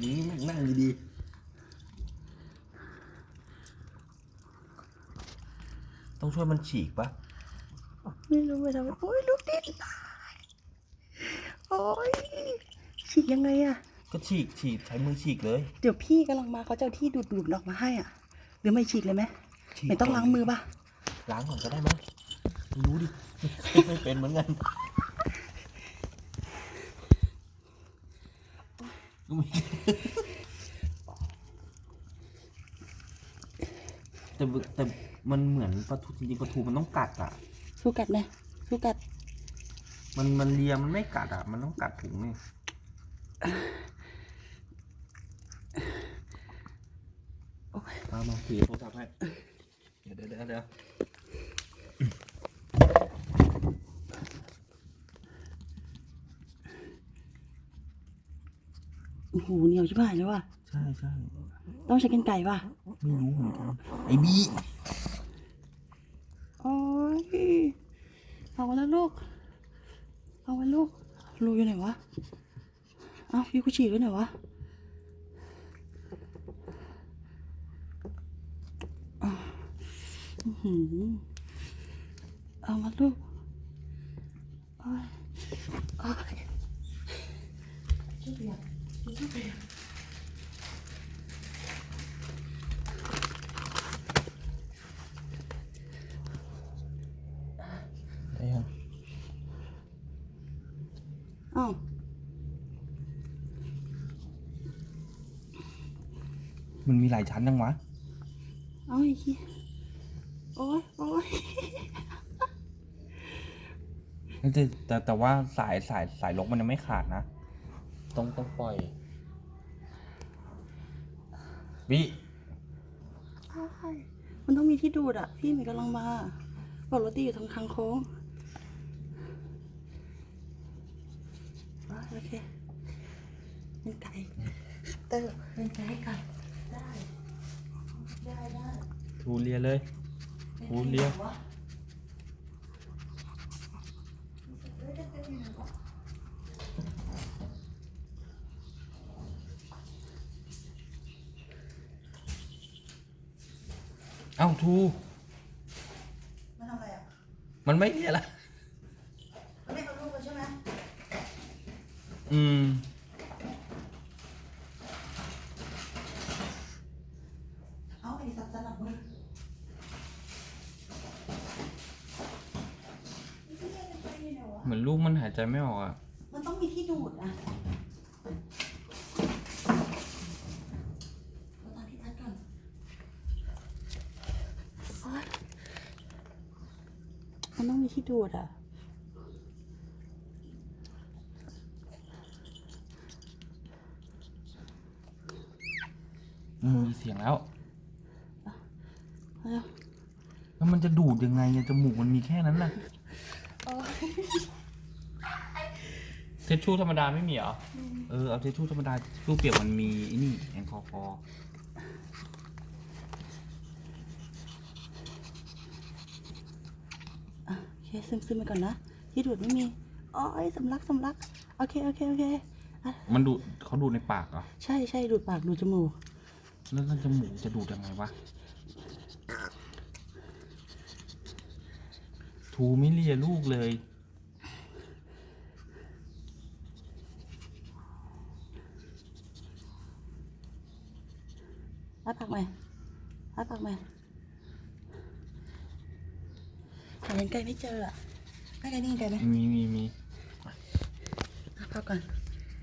นี่แม่งนั่งดีต้องช่วยมันฉีกปะไม่รู้ไปทำไมโอ้ยลูกติดโอ้ยฉีกยังไงอะก็ฉีกฉีกใช้มือฉีกเลย เดี๋ยวพี่กำลังมาเขาจะเอาที่ดูดดูดออกมาให้อะ หรือไม่ฉีกเลยไหมฉีกไม่ต้องล้างมือป่ะล้างก่อนก็ได้ไหมไม่รู้ดิ ไม่เป็นเหมือนกัน แต่แต่มันเหมือนปลาทูจริงๆปลาทูมันต้องกัดอะ สู้กัดไหมสู้กัด มันมันเลียมันไม่กัดอะ มันต้องกัดถุงนี่มามาถือโทรศัพท์ให้ เดี๋ยวเดี๋ยวเดี๋ยวเดี๋ยว โอ้โหเหนียวชิบหายแล้วว่ะ ใช่ใช่ต้องใช้กันไก่ป่ะ ไม่รู้เหมือนกัน ไอ้บีโอ้ยเอาแล้วลูก เอาไว้ลูก รูอยู่ไหนวะ เอ้าพี่กูฉีกไว้ไหนวะอะอื้อหือเอามาลูกโอ้ยโอ้ยช่วยเปียกช่วยเปียก ได้ยัง เอ้ามันมีหลายชั้นยังวะเอาไอ้เหี้ยโอ้ยโอ้ยแต่แต่แต่ว่าสายสายสายลกมันยังไม่ขาดนะ ต้องต้องปล่อยบีโอ้ยมันต้องมีที่ดูดอะ พี่มันกำลังมา บอกรถตีอยู่ทางทางโค้งอะ โอเคเป็นไก่เตอร์เป็นไก่ให้ไก่ได้ได้ได้ทูเลียเลยทูเลียวะเอ้าทู มันทำอะไรอะ มันไม่เลียละ มันไม่เอาลูกเลยใช่ไหม อืม เอาไอ้สัตว์สลับมือเหมือนลูกมันหายใจไม่ออกอะ มันต้องมีที่ดูดอะเอาตามพี่พัดก่อนโอ๊ยมันต้องมีที่ดูดอะ อืมมีเสียงแล้วเอาเร็วแล้วมันจะดูดยังไงเนี่ยจมูกมันมีแค่นั้นน่ะโอ๊ยเทชชู่ธรรมดาไม่มีเหรอ เออเอาเทชชู่ธรรมดาเทชชู่เปียกมันมีไอ้นี่แอลกอฮอล์อะโอเคซึมซึมไปก่อนนะที่ดูดไม่มีโอ้ยสำลักสำลัก โอเค โอเค โอเคอะมันดูดเขาดูดในปากเหรอ ใช่ใช่ดูดปากดูดจมูก แล้วแล้วจมูกจะดูดยังไงวะทูไม่เลียลูกเลยอ้าปากใหม่อ้าปากใหม่หาเลนไกลไม่เจออะไม่ไกลนี่ไกลไหมมีมีมีอ้าปากก่อน